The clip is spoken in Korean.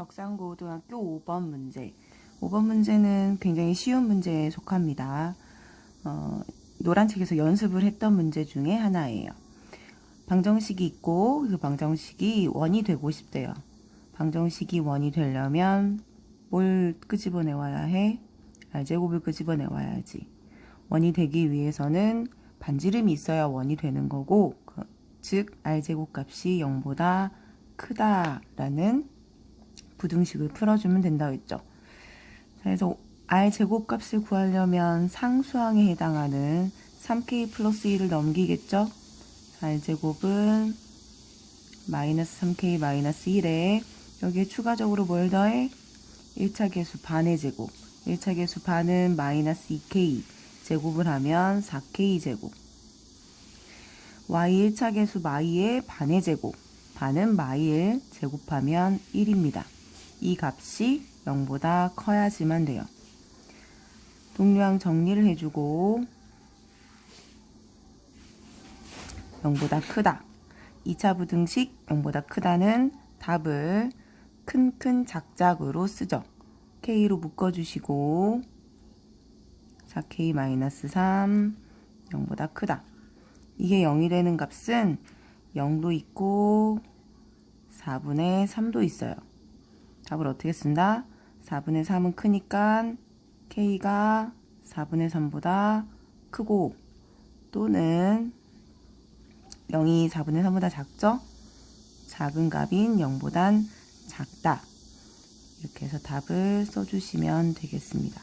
덕산고등학교 5번 문제. 5번 문제는 굉장히 쉬운 문제에 속합니다. 어, 노란 책에서 연습을 했던 문제 중에 하나예요. 방정식이 있고 그 방정식이 원이 되고 싶대요. 방정식이 원이 되려면 뭘 끄집어내와야 해? r제곱을 끄집어내와야지. 원이 되기 위해서는 반지름이 있어야 원이 되는 거고 그- 즉 r제곱 값이 0보다 크다라는 부등식을 풀어주면 된다고 했죠. 자, 그래서 r 제곱값을 구하려면 상수항에 해당하는 3k 플러스 1을 넘기겠죠. r 제곱은 마이너스 3k 마이너스 1에 여기에 추가적으로 뭘 더해? 1차 계수 반의 제곱. 1차 계수 반은 마이너스 2k 제곱을 하면 4k 제곱. y 1차 계수 마이의 반의 제곱. 반은 마일 제곱하면 1입니다. 이 값이 0보다 커야지만 돼요. 동류항 정리를 해주고 0보다 크다. 2차 부등식 0보다 크다는 답을 큰큰 작작으로 쓰죠. K로 묶어주시고 4K-3 0보다 크다. 이게 0이 되는 값은 0도 있고 4분의 3도 있어요. 답을 어떻게 쓴다? 4분의 3은 크니까 K가 4분의 3보다 크고 또는 0이 4분의 3보다 작죠? 작은 값인 0보단 작다. 이렇게 해서 답을 써주시면 되겠습니다.